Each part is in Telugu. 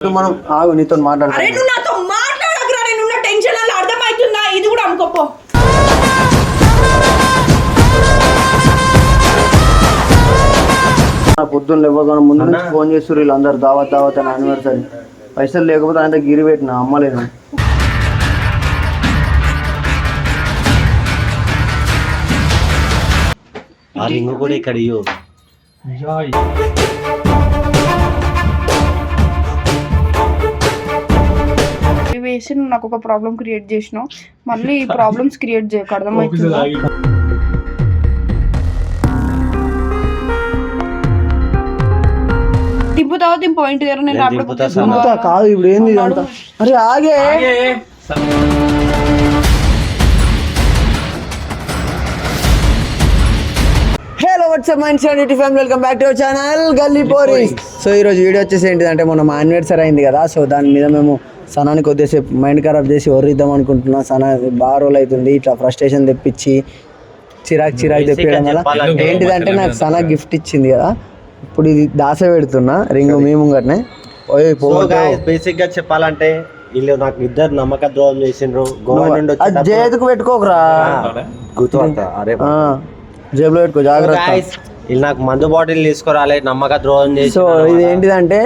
మనం ఆగు నీతో అరే మాట్లాడతాను నువ్వు నాతో మాట్లాడకురా నేను ఉన్న టెన్షన్ అలా అర్థమవుతుందా? ఇది కూడా అమ్ముకోపో. నా పొద్దున్న ఇవ్వగానే ముందు నుంచి ఫోన్ చేస్తారు వీళ్ళందరూ దావత్ దావత్ అని యానివర్సరీ పైసలు లేకపోతే ఆయన గిరి పెట్టిన అమ్మలేను ఆ రింగ్ కూడా ఇక్కడ వేసి నువ్వు నాకు ఒక ప్రాబ్లం క్రియేట్ చేసినావు. మళ్ళీ ఈ ప్రాబ్లమ్స్ క్రియేట్ చేయకు. అర్థమవుతుందా? దింపుతావా దింపు ఇంటి దగ్గర నేను నేను అప్పుడు. కాదు ఇప్పుడు ఏంది ఇదంతా అరే ఆగే. Hello WhatsApp family welcome back to our channel గల్లీ పోరి సో ఈ రోజు వీడియో వచ్చేసి ఏంటిదంటే మొన్న మా యానివర్సరీ అయింది కదా. సో దాని మీద మేము సనానికి కొద్దిసేపు మైండ్ ఖరాబ్ చేసి ఒర్రిద్దాం అనుకుంటున్నాం. సనా బాగా రోజులు అవుతుంది. ఇట్లా ఫ్రస్ట్రేషన్ తెప్పించి చిరాక్ చిరాక్ తెప్పించడం వల్ల ఏంటిదంటే నాకు సనా గిఫ్ట్ ఇచ్చింది కదా. ఇప్పుడు ఇది దాస పెడుతున్నా. రింగ్ మీ ముంగట్నే. బేసిక్గా చెప్పాలంటే వీళ్ళు నాకు ఇద్దరు నమ్మక ద్రోహం చేసిండ్రు. గోవా నుండి చేతికి పెట్టుకోకరా. అరే ఆ, జేబులో పెట్టుకో. జాగ్రత్త. వీళ్ళు నాకు మందు బాటిల్ తీసుకురాలే నమ్మక ద్రోహం చేసి సో ఇది ఏంటిదంటే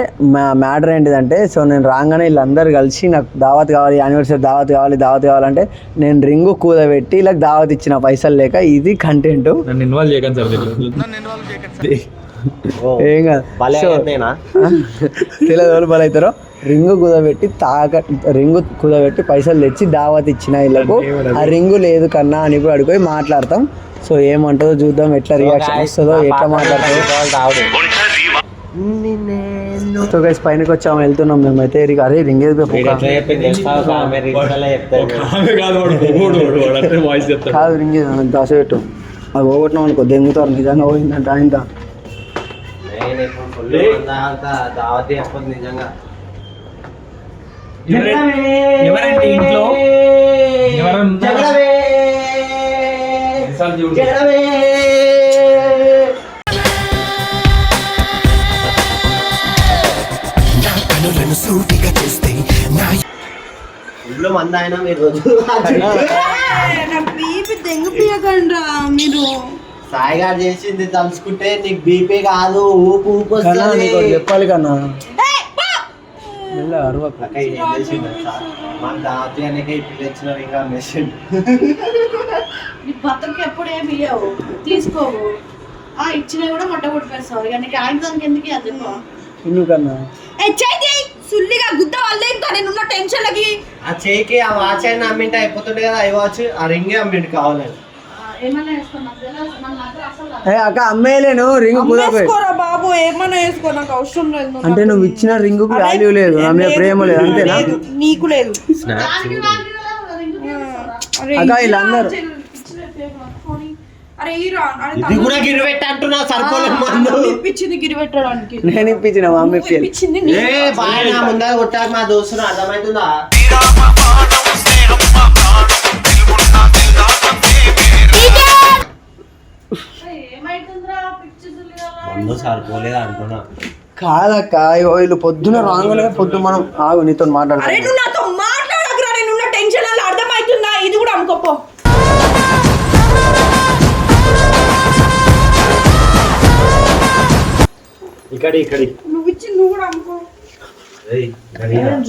మ్యాటర్ ఏంటిదంటే సో నేను రాగానే వీళ్ళందరూ కలిసి నాకు దావత్ కావాలి యానివర్సరీ దావత్ కావాలి దావత్ కావాలంటే నేను రింగు కూదబెట్టి ఇలా దావత్ ఇచ్చిన పైసలు లేక ఇది కంటెంట్ నన్ను ఇన్వాల్వ్ చేయకండి సార్. ఏం కాదు. తెలియదు ఎవరు బలు అవుతారో? రింగు కుదబెట్టి తాక రింగు కుదబెట్టి పైసలు తెచ్చి దావత్ ఇచ్చిన వీళ్ళకు ఆ రింగు లేదు కన్నా అని కూడా అడిగిపోయి మాట్లాడతాం. సో ఏమంటుందో చూద్దాం ఎట్లా రియాక్షన్ వస్తుందో ఎట్లా మాట్లాడుతుందో. సో గైస్ పైనకి వచ్చాము వెళ్తున్నాం మేమైతే. అరే రింగ్ కాదు రింగ్ దాసపెట్టు అది పోగొట్టినాం అనుకో దెంగుతారు నిజంగా పోయిందంట ఆయన దావత్ చెప్పదు నిజంగా. ఎవరంటే ఇంట్లో. ఫుల్ మంద అయినా మీరు రోజు నా బీపీ దెంగు పియకండ్రా మీరు. సాయి గారు చేసింది తలుచుకుంటే నీకు బీపీ కాదు ఊపు ఊపు కన్నా వస్తుంది. నీకు ఒకటి చెప్పాలి కన్నా. మెల్ల అరవకు. అక్క ఏం తెలుసా? ఇచ్చిన ఇంకా మెసేజ్ నీ భర్తకి ఎప్పుడు ఏమి ఇవ్వవు తీసుకోవు. ఆ ఇచ్చినా కూడా మొట్ట కొట్టిపేస్తావు ఇక నీకు ఆయుధానికి ఎందుకు చెప్పు. కన్నా ఏ చైతి సుల్లిగా గుద్ద ఇంకా ఉన్న టెన్షన్లకి. ఆ చేయికి ఆ వాచ్ అయినా అమ్మింటే అయిపోతుండే కదా ఐ వాచ్. ఆ రింగే అమ్మిండు కావాలని. అక్క అమ్మేయలేను రింగ్ బాబు ఏమన్నా వేసుకో నాకు అవసరం లేదు అంటే నువ్వు ఇచ్చిన రింగ్ వాల్యూ లేదు నా మీద లేదు, ప్రేమ లేదు అంతేనా? నీకు లేదు. అక్క వీళ్ళందరూ. ఇది కూడా గిరిపెట్టి అంటున్నా మందు. ఇప్పించింది నేను ఇప్పించిన మా అమ్మ ఇప్పించాలి ఇప్పించింది. ఏ బాయ్ నా ముందర కొట్టాక మా దోస్తులు అర్థమవుతుందా? మందు సరిపోలేదు అంటున్నా కాదక్క ఇగో వీళ్ళు పొద్దున రాగానే పొద్దు మనం ఆగు నీతో అరే మాట్లాడతాను. నువ్వు నాతో మాట్లాడకురా టెన్షన్ అలా అర్థమవుతుందా? ఇది కూడా అమ్ముకోపో. ఇక్కడి ఇక్కడి. నువ్వు ఇచ్చింది నువ్వు కూడా అమ్ముకో.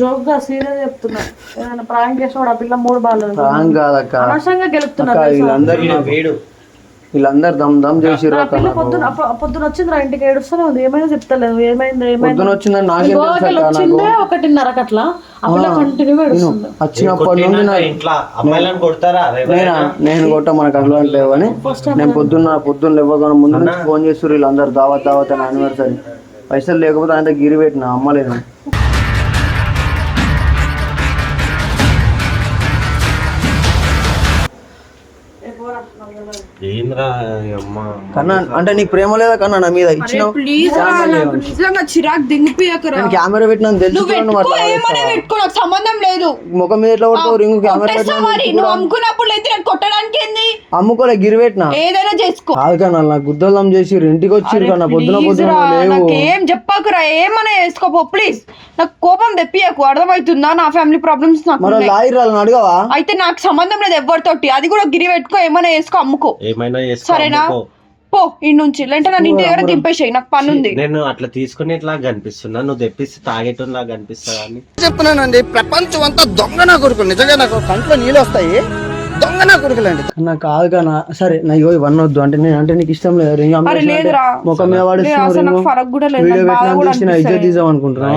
జోక్గా సీరియస్ చెప్తున్నా. ఏదైనా ప్రాంక్ ఆ పిల్ల మూడు బాగాలేదు. రాంగ్ కాదక్క. అనవసరంగా గెలుపుతున్నా అక్క వీళ్ళందరూ వీడు. వీళ్ళందరూ దమ్ దమ్ నాకు. పొద్దున పొద్దున వచ్చింది రా ఇంటికి ఏడుస్తూనే ఉంది. ఏమైనా చెప్తలేదు. ఏమైంది ఏమైంది. పొద్దున వచ్చిందని నాకేం తెలుసు ఒకటిన్నరకు అట్లా. వచ్చినప్పటి నుండి నేనా? నేను కొట్ట మనకు అలవాటు లేవు అని. నేను పొద్దున్న పొద్దున్న లేవగానే ముందు నుంచి ఫోన్ చేస్తారు వీళ్ళందరూ దావత్ దావత్ అని యానివర్సరీ. పైసలు లేకపోతే ఆయన గిరి పెట్టిన అమ్మలేను కన్నా అంటే నీకు ప్రేమ లేదా కన్నా నా మీద? ఇచ్చిన చిరాకు దింగిపోయాకరా. నేను కెమెరా పెట్టినా నాకు సంబంధం లేదు. ముఖం మీద ఎట్లా కొడతావు? రింగు కెమెరా నువ్వు అమ్ముకున్నప్పుడు అయితే నేను అమ్ముకోలే గిరిపెట్టినా ఏదైనా చేసుకో. కాదు కన్నా నాకు గుద్దలం చేసి ఇంటికి వచ్చిర్రు కన్నా పొద్దున పొద్దున లేవు. నాకేం చెప్పకురా ఏమన్నా చేసుకోపో ప్లీజ్ నాకు కోపం తెప్పియకు అర్థమవుతుందా? నా ఫ్యామిలీ ప్రాబ్లమ్స్ నాకు మరి. లాయర్ అడగవా? అయితే నాకు సంబంధం లేదు ఎవరితోటి. అది కూడా గిరి పెట్టుకో ఏమైనా వేసుకో అమ్ముకో. ఏమైనా చేసుకో, సరేనా. పో ఇంటి నుంచి లేదంటే నన్ను ఇంటి దగ్గర దింపేసాయి నాకు పని ఉంది. నేను అట్లా తీసుకుని ఇట్లా కనిపిస్తున్నా నువ్వు తెప్పిస్తే తాగేటోలా కనిపిస్తా అని? చెప్తున్నానండి? ప్రపంచం అంతా దొంగ నా కొడుకులు. నిజంగా నాకు కంట్లో నీళ్ళు వస్తాయి. దొంగ నా కొడుకులండి? నాకు కాదు కన్నా. సరే నా ఇగో ఇవన్నీ వద్దు. అంటే నేను అంటే నీకు ఇష్టం లేదు. రింగ్ అరే లేదురా. ముఖం మీద లేదు, అసలు నాకు ఫరక్ కూడా లేదు. వీడియో నాకు బాధ పెట్టినా కూడా తీసిన ఇజ్జత్ అనిపిస్తుంది. తీసాం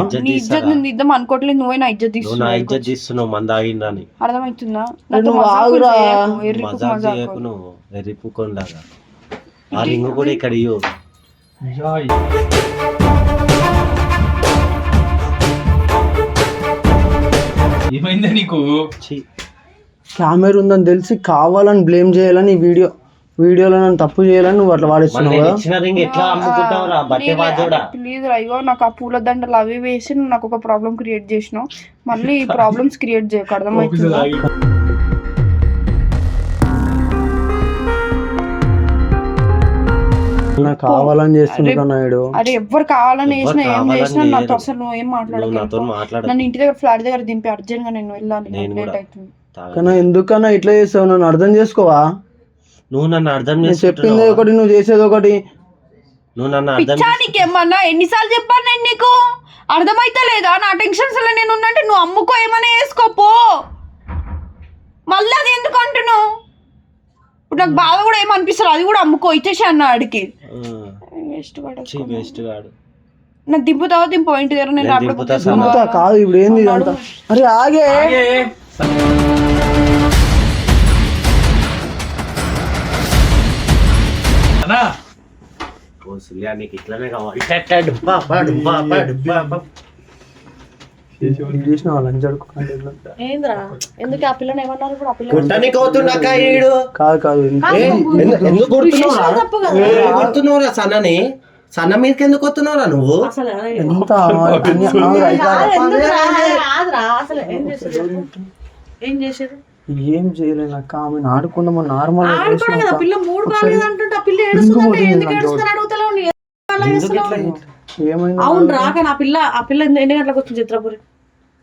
ఇజ్జత్ నీ ఇజ్జత్ తీస్తారా? నేను ఇద్దాం అనుకోవట్లేదు. నువ్వే నా ఇజ్జత్ నువ్వు నా తీస్తున్నావు. ఇజ్జత్ తీస్తున్నావు. మంద ఆగిందని. అర్థమవుతుందా? నాతో నువ్వు మజాకులు ఆగురా. చేయకు, ఎర్రిపు మజాక్ మజాకు. చేయకు నువ్వు. ఎర్రిపుకొండాగా ఆ రింగ్ కూడా ఇక్కడ ఇయ్యు. ఏమైందా నీకు? ఛీ. కెమెరా ఉందని తెలిసి కావాలని బ్లేమ్ చేయాలని ఈ వీడియో వీడియోలో నన్ను తప్పు చేయాలని నువ్వు అట్లా వాడిస్తున్నావు నేను కదా? ఇచ్చిన రింగ్ ఎట్లా అమ్ముకుంటావురా? బట్టే బాజోడా ప్లీజ్ అయ్యో నాకు ఆ పూల దండలు అవి వేసి నువ్వు నాకు ఒక ప్రాబ్లం క్రియేట్ చేసినావు. మళ్ళీ ఈ ప్రాబ్లమ్స్ క్రియేట్ చేయకు అర్థమవుతుందా? నాకు కావాలని చేస్తుంది కన్నా వీడు అరే ఎవ్వరు కావాలని వేసినా ఏం చేసినా నాతో. అసలు నువ్వు ఏం నువ్వు నాతో మాట్లాడకు. మాట్లాడ నన్ను ఇంటి దగ్గర ఫ్లాట్ దగ్గర దింపి అర్జెంట్గా నేను వెళ్ళాలి నేను లేట్. అవుతుంది. కన్నా ఎందుకన్నా ఇట్లా చేస్తావు? నన్ను అర్థం చేసుకోవా? నువ్వు నన్ను అర్థం నేను చెప్పింది చేసుకుంటున్నావా ఒకటి నువ్వు చేసేది ఒకటి. నువ్వు నన్ను అర్థం పిచ్చా నీకేమన్నా? ఎన్నిసార్లు చెప్పాను నేను నీకు? అర్థమైతే లేదా నా టెన్షన్స్లో నేను ఉన్నట్టు నువ్వు అమ్ముకో ఏమైనా వేసుకోపో మళ్ళీ అది ఎందుకు అంటున్నావు? ఇప్పుడు నాకు బాధ కూడా ఏమనిపిస్తుంది అది కూడా అమ్ముకో ఇచ్చేసి అన్న ఆడికి. వేస్ట్ చీ వేస్ట్ గాడు నాకు దింపుతావా? దింపు ఇంటి దగ్గర నేను దింపుతా కాదు ఇప్పుడు ఏంది ఇదంతా? అరే ఆగే. అన్నా? ఓ సుల్యా నీకు ఇట్లానే కావాలి. ఇట్ట, డుబ్బా, బా, డుబ్బా, బా, డుబ్బా, బా. చేసిన వాళ్ళని జరుపుకోండి ఏంద్రా? ఎందుకు ఆ పిల్లని ఏమన్నారు ఇప్పుడు? ఆ పిల్ల కొట్టనికి అవుతున్నాక ఈడు. కాదు కాదు ఏ, ఎందు- ఎందుకు కొడుతున్నావురా? తప్పు కదా. ఎందుకు కొడుతున్నావురా సన్నని? సన్న మీదకి ఎందుకు కొడుతున్నావురా నువ్వు? ఏం చేసేది ఏం ఏం చేయలేదు అక్క ఆమె ఆడుకుందామో? నార్మల్ ఆడుకోవడం కదా పిల్ల మూడు బాగాలేదు అంటుంటే ఆ పిల్ల ఏడుస్తుందంటే ఎందుకు ఏడుస్తుందని అడుగుతలేవు నీ అలా చేస్తున్నావు? ఏమైంది? అవును రా కానీ ఆ పిల్ల ఆ పిల్ల ఎన్ని ఎన్ని గంటలకు వచ్చింది చిత్రపురి?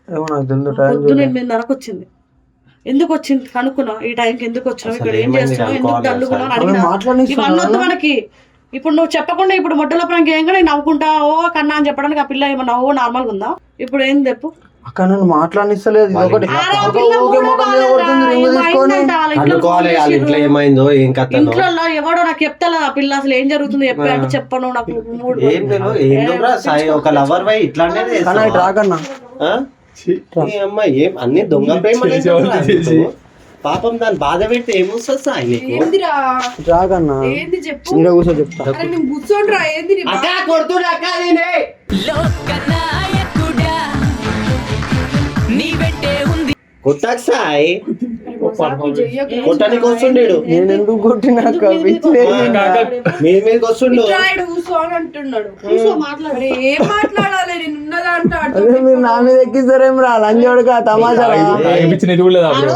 ఏమో నాకు తెలియదు టైం పొద్దున ఎనిమిదిన్నరకు వచ్చింది. ఎందుకు వచ్చింది? కనుక్కున్నావు? ఈ టైంకి ఎందుకు వచ్చినావు? ఇక్కడ ఏం చేస్తున్నావు? ఎందుకు అని అడిగినా? ఇవన్నీ వద్దు మనకి. ఇప్పుడు నువ్వు చెప్పకుండా ఇప్పుడు మొట్టల ప్రాంక్ ఏంగా నేను నవ్వుకుంటా ఓ కన్నా అని చెప్పడానికి ఆ పిల్ల ఏమన్నా ఓ నార్మల్ ఉందా? ఇప్పుడు ఏం చెప్పు? అక్క నన్ను మాట్లాడిస్తలేదు ఒకటి ఇంట్లో అనుకోవాలి ఫోన్ వాళ్ళ ఇంట్లో చేసిర్రు. ఏమైందో ఏం కథనో? ఇంట్లో ఎవడో నాకు చెప్తా ఆ పిల్ల అసలు ఏం జరుగుతుంది చెప్పి అంటే చెప్పను నాకు మూడు ఏం తెలియదు ఏందో సాయి ఒక లవర్ వై ఇట్లానే కానీ ఇటు రాకన్నా. ఈ అమ్మాయి ఏం అన్ని దొంగ ప్రేమ. పాపం దాని బాధ పెడితే ఏమొస్తుంది సాయి ఏంది చెప్పు? కూర్చో చెప్తా. కూర్చోండి రా ఏంది కొడుతున్నా కొట్టకు సాయి. కొట్టడానికి వస్తుండేడు నేను ఎందుకు? మీద మీదకి వస్తుండు మరి నా మీద ఎక్కిస్తారేం రా? లంజోడుగా తమాషా అప్పుడు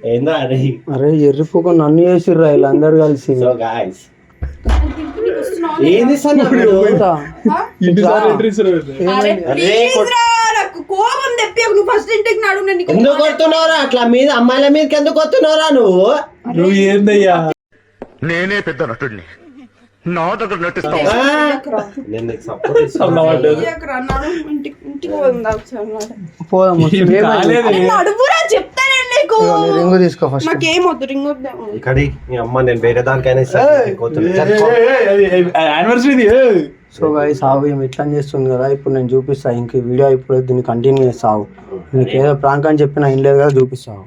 ఏందో అరే అరే ఎర్రిపోక నన్ను చేసిర్రా వీళ్ళందరూ కలిసి. సో గాయస్ ఏంది సన్న వీడు? ఎంత? ఎన్నిసార్లు ఎంట్రీ ఇస్తారు అరే కొట్- రా, నాకు కోపం తెప్పియకు నువ్వు ఫస్ట్ ఇంటికి నాడు నేను నీకు ఎందుకు కొడుతున్నావురా? అట్లా మీద అమ్మాయిల మీదకి ఎందుకు కొడుతున్నావురా నువ్వు? నువ్వు ఏందయ్యా? నేనే పెద్ద నటుడిని. నా దగ్గర. పోదాం రింగు తీసుకో ఫస్ట్ వద్దు రింగ్ వద్దు. ఇక్కడి మీ అమ్మ నేను వేరే దానికైనా సో గాయ సాగు ఏమి ఇట్లా చేస్తుంది కదా ఇప్పుడు నేను చూపిస్తా ఇంక వీడియో ఇప్పుడు దీన్ని కంటిన్యూ చేస్తావు నీకు ఏదో ప్రాంక్ అని చెప్పిన ఏం లేదు కదా చూపిస్తావు